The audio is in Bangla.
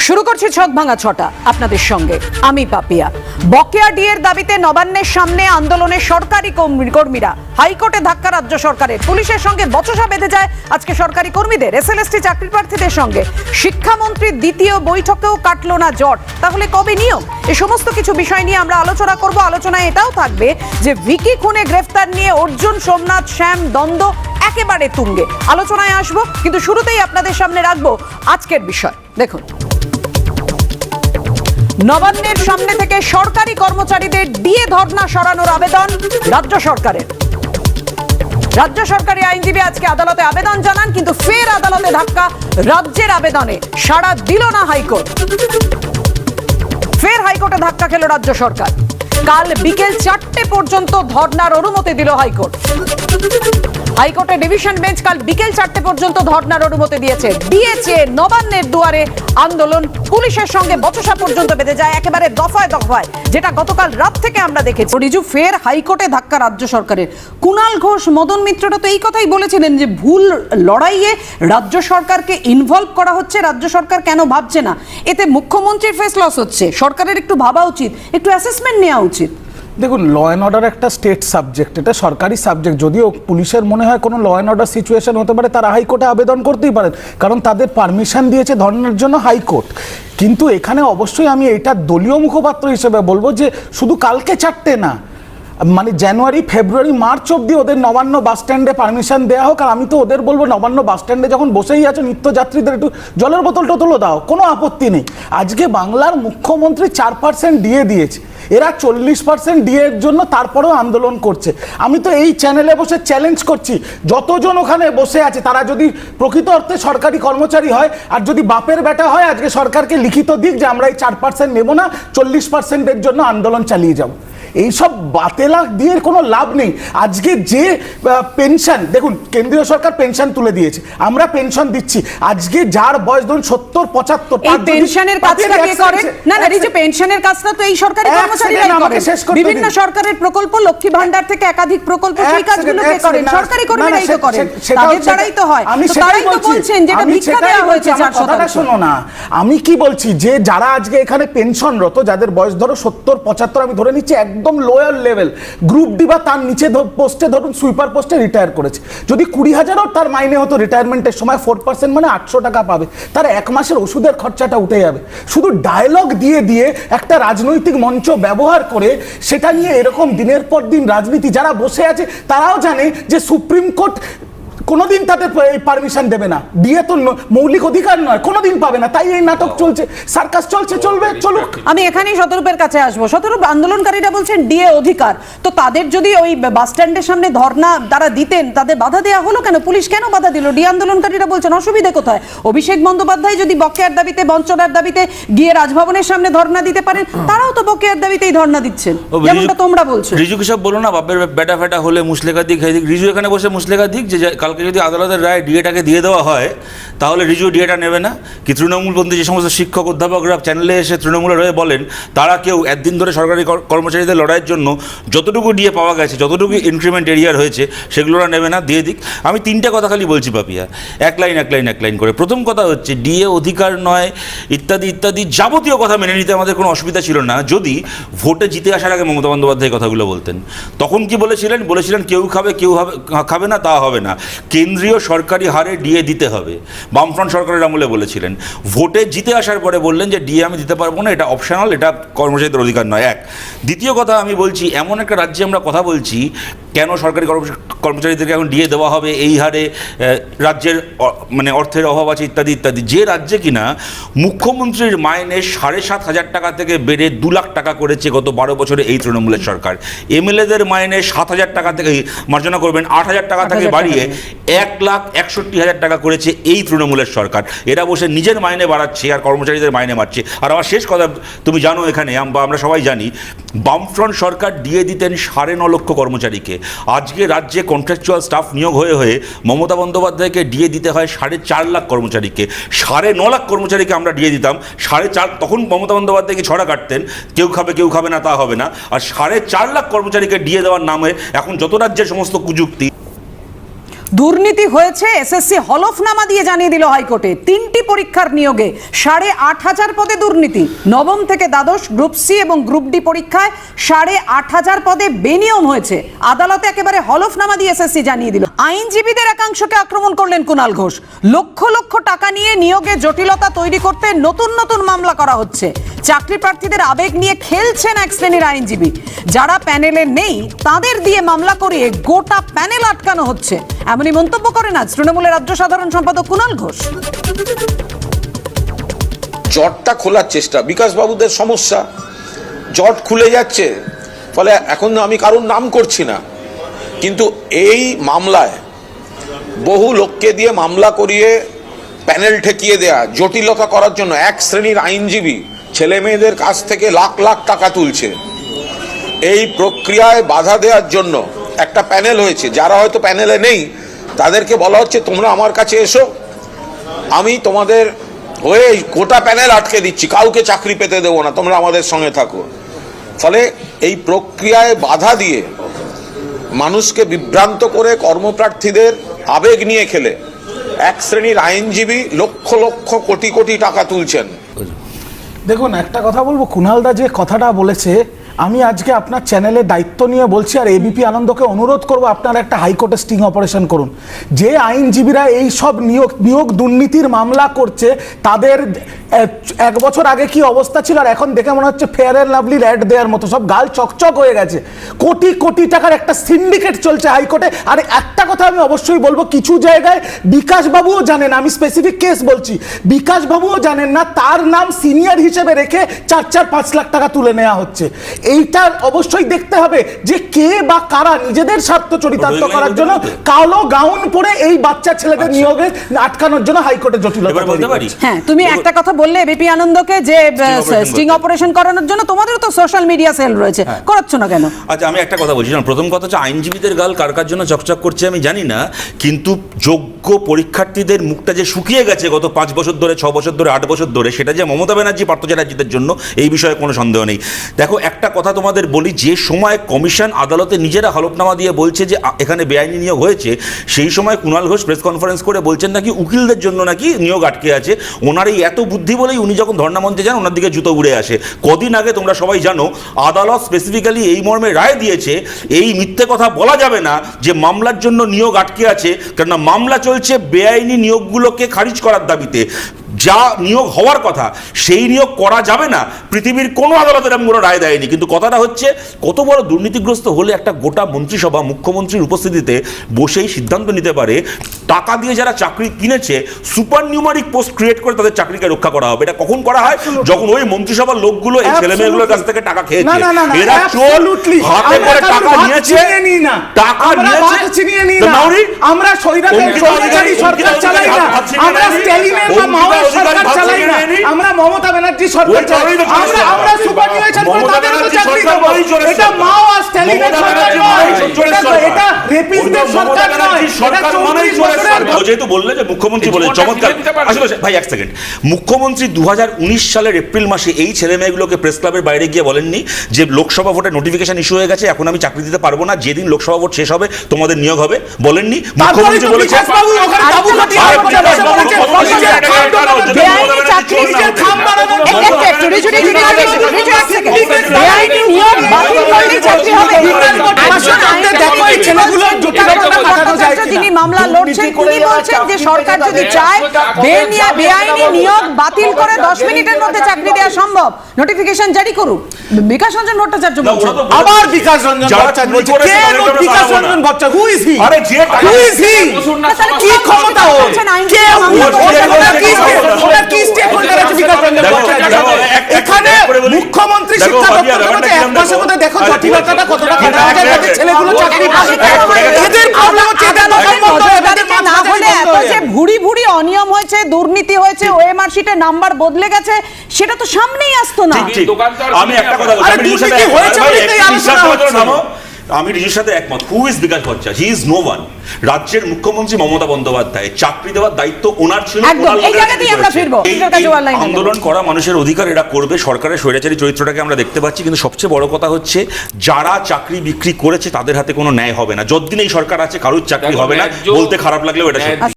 শুরু করছি ছক ভাঙা ছটা আপনাদের সঙ্গে। আমি পাপিয়া। বকেয়া ডিএর দাবিতে নবান্নের সামনে আন্দোলনে সরকারি কর্মী- কর্মীরা। হাইকোর্টে ধাক্কা রাজ্য সরকারের। পুলিশের সঙ্গে বচসা বেঁধে যায় আজকে সরকারি কর্মীদের। এসএলএসটি চাকরি প্রার্থীদের সঙ্গে। শিক্ষামন্ত্রীর দ্বিতীয় বৈঠকেও কাটলো না জট তাহলে কবে নিয়ম? এ সমস্ত কিছু বিষয় নিয়ে আমরা আলোচনা করব। আলোচনায় এটাও থাকবে যে ভিকি খুনে গ্রেফতার নিয়ে অর্জুন, সোমনাথ, শ্যাম, দ্বন্দ্ব একেবারে তুঙ্গে। আলোচনায় আসব, কিন্তু শুরুতেই আপনাদের সামনে রাখব আজকের বিষয়। দেখুন। নবান্নের সামনে থেকে সরকারি কর্মচারীদের দিয়ে ধর্ণা সরানোর আবেদন রাজ্য সরকারের। রাজ্য সরকারি আইনজীবী আজকে আদালতে আবেদন জানান, কিন্তু ফের আদালতে ধাক্কা, রাজ্যের আবেদনে সাড়া দিল না হাইকোর্ট। ফের হাইকোর্টে ধাক্কা খেল রাজ্য সরকার। কাল বিকেল চারটে পর্যন্ত ধর্নার অনুমতি দিল হাইকোর্ট। হাইকোর্টের ডিভিশন বেঞ্চ কাল বিকেল চারটে পর্যন্ত ধর্নার অনুমতি দিয়েছে। দিয়েছে নবান্নের দুয়ারে আন্দোলন পুলিশের সঙ্গে বচসা পর্যন্ত বেঁধে যায়, একেবারে দফায় দফায়, যেটা গতকাল রাত থেকে আমরা দেখেছি। রিজু, ফের হাইকোর্টে ধাক্কা রাজ্য সরকারের। কুণাল ঘোষ, মদন মিত্রটা তো এই কথাই বলেছিলেন যে ভুল লড়াইয়ে রাজ্য সরকারকে ইনভলভ করা হচ্ছে, রাজ্য সরকার কেন ভাবছে না? এতে মুখ্যমন্ত্রীর ফেস লস হচ্ছে। সরকারের একটু ভাবা উচিত, একটু অ্যাসেসমেন্ট নেওয়া উচিত। দেখুন ল অ্যান্ড অর্ডার একটা স্টেট সাবজেক্ট এটা সরকারি সাবজেক্ট যদিও পুলিশের মনে হয় কোনো ল অ্যান্ড অর্ডার সিচুয়েশন হতে পারে, তারা হাইকোর্টে আবেদন করতেই পারেন। কারণ তাদের পারমিশন দিয়েছে ধর্নার জন্য হাইকোর্ট কিন্তু এখানে অবশ্যই আমি এটা দলীয় মুখপাত্র হিসেবে বলব যে, শুধু কালকে চারটে না মানে জানুয়ারি ফেব্রুয়ারি মার্চ অবধি ওদের নবান্ন বাস স্ট্যান্ডে পারমিশন দেওয়া হোক, আর আমি তো ওদের বলব নবান্ন বাস স্ট্যান্ডে যখন বসেই আছে, নিত্যযাত্রীদের একটু জলের বোতল টোতলও দাও, কোনো আপত্তি নেই। আজকে বাংলার মুখ্যমন্ত্রী চার পার্সেন্ট দিয়ে দিয়েছে। এরা চল্লিশ পার্সেন্ট ডিএর জন্য তারপরেও আন্দোলন করছে। আমি তো এই চ্যানেলে বসে চ্যালেঞ্জ করছি, যতজন ওখানে বসে আছে, তারা যদি প্রকৃত অর্থে সরকারি কর্মচারী হয়, আর যদি বাপের বেটা হয়, আজকে সরকারকে লিখিত দিক যে আমরা এই চার পার্সেন্ট নেব না, চল্লিশ পার্সেন্টের জন্য আন্দোলন চালিয়ে যাব। এইসব বাতেলা দিয়ে কোনো লাভ নেই। আজকে যে পেনশন দেখুন কেন্দ্রীয় সরকার পেনশন তুলে দিয়েছে। আমরা পেনশন দিচ্ছি। আজকে যার বয়স ধরুন সত্তর পঁচাত্তর পেনশনের কাজটা কে করে? না না এই যে পেনশনের কাজটা তো এই সরকারি এক কর্মচারীরাই বিভিন্ন সরকারের প্রকল্প লক্ষ্মী ভান্ডার থেকে একাধিক প্রকল্প সেই কাজগুলো কে এক করেন? সরকারি কর্মীরাই তো করেন। তাদের দ্বারাই তো হয়। আমি তারাই তো বলছেন যেটা ভিক্ষা দেওয়া হয়েছে চার কথাটা শোনো না। আমি কি বলছি? যে যারা আজকে এখানে পেনশনরত যাদের বয়স ধরো সত্তর পঁচাত্তর আমি ধরে নিচ্ছি একদম লোয়ার লেভেল গ্রুপ ডি বা তার নিচে পোস্টে ধরুন সুইপার পোস্টে রিটায়ার করেছে। যদি কুড়ি হাজারও তার মাইনে হতো রিটায়ারমেন্টের সময় ফোর পার্সেন্ট মানে আটশো টাকা পাবে। তার এক মাসের ওষুধের খরচাটা উঠে যাবে। শুধু ডায়লগ দিয়ে দিয়ে একটা রাজনৈতিক মঞ্চ ব্যবহার করে সেটা নিয়ে এরকম দিনের পর দিন রাজনীতি যারা বসে আছে, তারাও জানে যে সুপ্রিম কোর্ট কোনোদিন তাদের পারমিশন দেবে না। দিয়ে তো মৌলিক অধিকার নয় কোনোদিন পাবে না। তাই এই নাটক চলছে সার্কাস চলছে চলবে চলুক। আমি এখানেই সতরূপের কাছে আসব। সতরূপ আন্দোলনকারীরা বলছেন ডিএ অধিকার। তো তাদের যদি ওই বাস স্ট্যান্ডের সামনে ধর্ণা তারা দিতেন তাদের বাধা দেওয়া হলো কেন? পুলিশ কেন বাধা দিল? ডি আন্দোলনকারীরা বলছেন অসুবিধে কোথায়? অভিষেক বন্দ্যোপাধ্যায় যদি বকেয়ার দাবিতে বঞ্চনার দাবিতে গিয়ে রাজভবনের সামনে ধর্ণা দিতে পারেন তারাও তো বকেয়ার দাবিতেই ধর্ণা দিচ্ছেন। যেমনটা তোমরা বলছো। রিজু কি সব বলো না বাপের বেটা ফেটা হলে মুসলেখা দিক রিজু এখানে বসে মুসলেখা দিক যে যে কালকে যদি আদালতের রায় ডিএটাকে দিয়ে দেওয়া হয়, তাহলে রিজু ডিএটা নেবে না। কি তৃণমূলপন্থী যে সমস্ত শিক্ষক অধ্যাপকরা চ্যানেলে এসে তৃণমূলের হয়ে বলেন, তারা কেউ একদিন ধরে সরকারি কর্মচারীদের লড়াইয়ের জন্য যতটুকু ডিএ পাওয়া গেছে, যতটুকু ইনক্রিমেন্ট এরিয়ার হয়েছে সেগুলোরা নেবে না, দিয়ে দিক। আমি তিনটে কথা খালি বলছি পাপিয়া। এক লাইন এক লাইন এক লাইন করে। প্রথম কথা হচ্ছে, ডিএ অধিকার নয়, ইত্যাদি ইত্যাদি যাবতীয় কথা মেনে নিতে আমাদের কোনো অসুবিধা ছিল না। যদি ভোটে জিতে আসার আগে মমতা বন্দ্যোপাধ্যায় কথাগুলো বলতেন। তখন কি বলেছিলেন? বলেছিলেন, কেউ খাবে, কেউ হবে খাবে না, তা হবে না। কেন্দ্রীয় সরকারি হারে ডিএ দিতে হবে। বামফ্রন্ট সরকারের আমলে বলেছিলেন ভোটে জিতে আসার পরে বললেন যে ডিএ আমি দিতে পারব না এটা অপশনাল এটা কর্মচারীদের অধিকার নয়। এক দ্বিতীয় কথা আমি বলছি এমন একটা রাজ্যে আমরা কথা বলছি কেন সরকারি কর্ম- কর্মচারীদেরকে এখন ডিএ দেওয়া হবে এই হারে রাজ্যের মানে অর্থের অভাব আছে ইত্যাদি ইত্যাদি। যে রাজ্যে কিনা মুখ্যমন্ত্রীর মাইনে সাড়ে সাত হাজার টাকা থেকে বেড়ে দু লাখ টাকা করেছে গত বারো বছরে এই তৃণমূলের সরকার। এমএলএদের মাইনে সাত হাজার টাকা থেকে মার্জনা করবেন আট হাজার টাকা থেকে বাড়িয়ে। এক লাখ একষট্টি হাজার টাকা করেছে এই তৃণমূলের সরকার। এরা বসে নিজের মাইনে বাড়াচ্ছে, আর কর্মচারীদের মাইনে বাড়ছে আর আমার শেষ কথা, তুমি জানো এখানে আমরা সবাই জানি, বামফ্রন্ট সরকার দিয়ে দিতেন সাড়ে ন লক্ষ কর্মচারীকে। আজকে রাজ্যে কন্ট্রাকচুয়াল স্টাফ নিয়োগ হয়ে হয়ে মমতা বন্দ্যোপাধ্যায়কে দিয়ে দিতে হয় সাড়ে চার লাখ কর্মচারীকে। সাড়ে ন লাখ কর্মচারীকে আমরা দিয়ে দিতাম, সাড়ে চার তখন মমতা বন্দ্যোপাধ্যায়কে ছড়া কাটতেন? কেউ খাবে কেউ খাবে না, তা হবে না। আর সাড়ে চার লাখ কর্মচারীকে দিয়ে দেওয়ার নামে এখন যত রাজ্যের সমস্ত কুযুক্তি দুর্নীতি হয়েছে, এসএসসি হলফনামা দিয়ে জানিয়ে দিল হাইকোর্টে। তিনটি পরীক্ষার নিয়োগে সাড়ে আট হাজার পদে দুর্নীতি। নবম থেকে দ্বাদশ গ্রুপ সি এবং গ্রুপ ডি পরীক্ষায় সাড়ে আট হাজার পদে বেনিয়ম হয়েছে। আদালতে একেবারে হলফনামা দিয়ে এসএসসি জানিয়ে দিল। আইনজীবীদের একাংশকে আক্রমণ করলেন কুণাল ঘোষ। লক্ষ লক্ষ টাকা নিয়ে নিয়োগে জটিলতা তৈরি করতে নতুন নতুন মামলা করা হচ্ছে। চাকরি প্রার্থীদের আবেগ নিয়ে খেলছেন এক শ্রেণির আইনজীবী। যারা প্যানেলে নেই, তাদের দিয়ে মামলা করিয়ে গোটা প্যানেল আটকানো হচ্ছে। এমনই মন্তব্য করেন আজ তৃণমূলের রাজ্য সাধারণ সম্পাদক কুণাল ঘোষ। জটটা খোলার চেষ্টা, বিকাশ বাবুদের সমস্যা। জট খুলে যাচ্ছে, ফলে এখন আমি কারোর নাম করছি না। কিন্তু এই মামলায় বহু লোককে দিয়ে মামলা করিয়ে প্যানেল ঠেকিয়ে দেয়া, জটিলতা করার জন্য এক শ্রেণির আইনজীবী ছেলে মেয়েদের কাছ থেকে লাখ লাখ টাকা তুলছে। এই প্রক্রিয়ায় বাধা দেওয়ার জন্য একটা প্যানেল হয়েছে। যারা হয়তো প্যানেলে নেই, তাদেরকে বলা হচ্ছে, তোমরা আমার কাছে এসো। আমি তোমাদের হয়ে গোটা প্যানেল আটকে দিচ্ছি। কাউকে চাকরি পেতে দেবো না। তোমরা আমাদের সঙ্গে থাকো। ফলে এই প্রক্রিয়ায় বাধা দিয়ে মানুষকে বিভ্রান্ত করে কর্মপ্রার্থীদের আবেগ নিয়ে খেলে এক শ্রেণির আইনজীবী লক্ষ লক্ষ কোটি কোটি টাকা তুলছেন। দেখুন একটা কথা বলব। কুণালদা যে কথাটা বলেছে আমি আজকে আপনার চ্যানেলে দায়িত্ব নিয়ে বলছি আর এবিপি আনন্দকে অনুরোধ করব আপনারা একটা হাইকোর্টে স্টিং অপারেশন করুন। যে আইনজীবীরা এই সব নিয়োগ নিয়োগ দুর্নীতির মামলা করছে, তাদের এক- বছর আগে কি অবস্থা ছিল আর এখন দেখে মনে হচ্ছে ফেয়ার অ্যান্ড লাভলির অ্যাড দেওয়ার মতো, সব গাল চকচক হয়ে গেছে। কোটি কোটি টাকার একটা সিন্ডিকেট চলছে হাইকোর্টে আর একটা কথা আমি অবশ্যই বলব, কিছু জায়গায় বিকাশ বাবুও জানেন, আমি স্পেসিফিক কেস বলছি, বিকাশ বাবুও জানেন না, তার নাম সিনিয়র হিসেবে রেখে চার চার, পাঁচ লাখ টাকা তুলে নেওয়া হচ্ছে। এইটা অবশ্যই দেখতে হবে যে কে বা কারা নিজেদের স্বার্থ চরিতার্থ করার জন্য কালো গাউন পরে এই বাচ্চা ছেলেদের নিয়োগে আটকানোর জন্য হাইকোর্টে জটিলতা হ্যাঁ তুমি একটা কথা বললে বিপি আনন্দকে যে স্টিং অপারেশন করানোর জন্য তোমাদেরও তো সোশ্যাল মিডিয়া সেল রয়েছে। করাচ্ছ না কেন? আচ্ছা আমি একটা কথা বলছি। প্রথম কথা হচ্ছে আইনজীবীদের গাল কার কার জন্য চকচক করছে আমি জানি না কিন্তু যোগ্য পরীক্ষার্থীদের মুখটা যে শুকিয়ে গেছে গত পাঁচ বছর ধরে, ছ বছর ধরে, আট বছর ধরে, সেটা যে মমতা ব্যানার্জি, পার্থ চ্যাটার্জিদের জন্য এই বিষয়ে কোনো সন্দেহ নেই। দেখো, একটা কথা তোমাদের বলি, যে সময় কমিশন আদালতে নিজেরা হলফনামা দিয়ে বলছে যে এখানে বেআইনি নিয়োগ হয়েছে, সেই সময় কুণাল ঘোষ প্রেস কনফারেন্স করে বলছেন নাকি উকিলদের জন্য নাকি নিয়োগ আটকে আছে। ওনার এই এত বুদ্ধি বলেই উনি যখন ধর্ণা যান, ওনার দিকে জুতো উড়ে আসে। কদিন আগে তোমরা সবাই জানো, আদালত স্পেসিফিক্যালি এই মর্মে রায় দিয়েছে, এই মিথ্যে কথা বলা যাবে না যে মামলার জন্য নিয়োগ আটকে আছে, কেননা মামলা চলছে বেআইনি নিয়োগগুলোকে খারিজ করার দাবিতে। যা নিয়োগ হওয়ার কথা সেই নিয়োগ করা যাবে না। পৃথিবীর কোনো আদালতের এমন কোনো রায় দেয়নি। কিন্তু কথাটা হচ্ছে কত বড় দুর্নীতিগ্রস্ত হলে একটা গোটা মন্ত্রিসভা মুখ্যমন্ত্রীর উপস্থিতিতে বসেই সিদ্ধান্ত নিতে পারে টাকা দিয়ে যারা চাকরি কিনেছে সুপার নিউমারিক পোস্ট ক্রিয়েট করে তাদের চাকরিকে রক্ষা করা হবে। এটা কখন করা হয়? যখন ওই মন্ত্রিসভার লোকগুলো এই ছেলে মেয়েগুলোর কাছ থেকে টাকা খেয়েছে। এরা চোর হাতে করে টাকা নিয়েছে। টাকা নিয়েছে? আমরা সরকার চালাই না। আমরা। স্ট্যালিনের বা সরকার চালাই না। আমরা মমতা ব্যানার্জি সরকার চালাই। আমরা আমরা সুপারনিউয়েশন করে মমতা তো চাকরি সরকার দেবো। বলেই চলেছে। এটা মাও আর স্ট্যালিনের সরকার নয় এটা তো- সরকার। এটা রেপিস্টদের সরকার নয়। সরকার মানেই 34 সরকার। যেহেতু বললে যে মুখ্যমন্ত্রী বলে চমৎকার। আসলে ভাই এক সেকেন্ড মুখ্যমন্ত্রী দু হাজার উনিশ সালের এপ্রিল মাসে এই ছেলে মেয়েগুলোকে প্রেস ক্লাবের বাইরে গিয়ে বলেননি যে লোকসভা ভোটের নোটিফিকেশন ইস্যু হয়ে গেছে এখন আমি চাকরি দিতে পারব না। যেদিন লোকসভা ভোট শেষ হবে তোমাদের নিয়োগ হবে বলেননি। মুখ্যমন্ত্রী তো বলেছে বিকাশবাবু ওখানে আরে তাবু খাটিয়ে আরে বসে বসে বলেছে, মুখ্যমন্ত্রী নিজের একটা খাম একটা বানানোর একটা জন্য, বেআইনি চাকরি নিজের খাম বানানোর একটু, জন্য। একটু, একটু, রিজু, রিজু, রিজু, রিজু, রিজু, এক সেকেন্ড। বেআইনি নিয়োগ বাতিল করলেই চাকরি হবে। আসুন, আইন দেখো, এই ছেলেগুলোর জটিলতা কাটানো যায় কিনা। যিনি লড়ছেন তিনি বলছেন যে সরকার যদি চায় বেনিয়া বেআইনি নিয়োগ বাতিল করে দশ মিনিটের মধ্যে চাকরি দেওয়া সম্ভব নোটিফিকেশন জারি করুক বিকাশ রঞ্জন ভট্টাচার্য বলছেন আবার বিকাশ রঞ্জন ভট্টাচার্য বলছে, কে Bikash Ranjan Bhattacharya who is he আরে যে হু ইজ হি তাহলে কি ক্ষমতা বলছেন আইন কে ওটা কি স্টেক হোল্ডার আছে বিকাশ রঞ্জন ভট্টাচার্য? এখানে। মুখ্যমন্ত্রী দেখো, শিক্ষা দপ্তর বলছে এক মাসের মধ্যে দেখো জটিলতাটা কতটা হয়ে এক- ছেলেগুলো চাকরি পাবে এদের প্রবলেম হচ্ছে এদের আদালতের দোকান বন্ধ হয়ে যাচ্ছে, নজরদারিতে না মাঝখানে হলে বন্ধ এত হয়ে যে যাবে। ভুড়ি ভুড়ি অনিয়ম হয়েছে দুর্নীতি হয়েছে ওএমআর শিটে নাম্বার বদলে গেছে সেটা তো সামনেই আসতো না। আমি একটা কথা বলছি আমি সাথে- হয়েছে। থামো। আমি রিজুর সাথে একমত। Who is Bikash Bhattacharya he is no one রাজ্যের মুখ্যমন্ত্রী মমতা বন্দ্যোপাধ্যায়। চাকরি দেওয়ার দায়িত্ব ওনার ছিল আন্দোলন করা মানুষের অধিকার এরা করবে সরকারের স্বৈরাচারী চরিত্রটাকে আমরা দেখতে পাচ্ছি কিন্তু সবচেয়ে বড় কথা হচ্ছে যারা চাকরি বিক্রি করেছে তাদের হাতে কোনো ন্যায় হবে না। যতদিন এই সরকার আছে কারোর চাকরি হবে না বলতে খারাপ লাগলেও এটা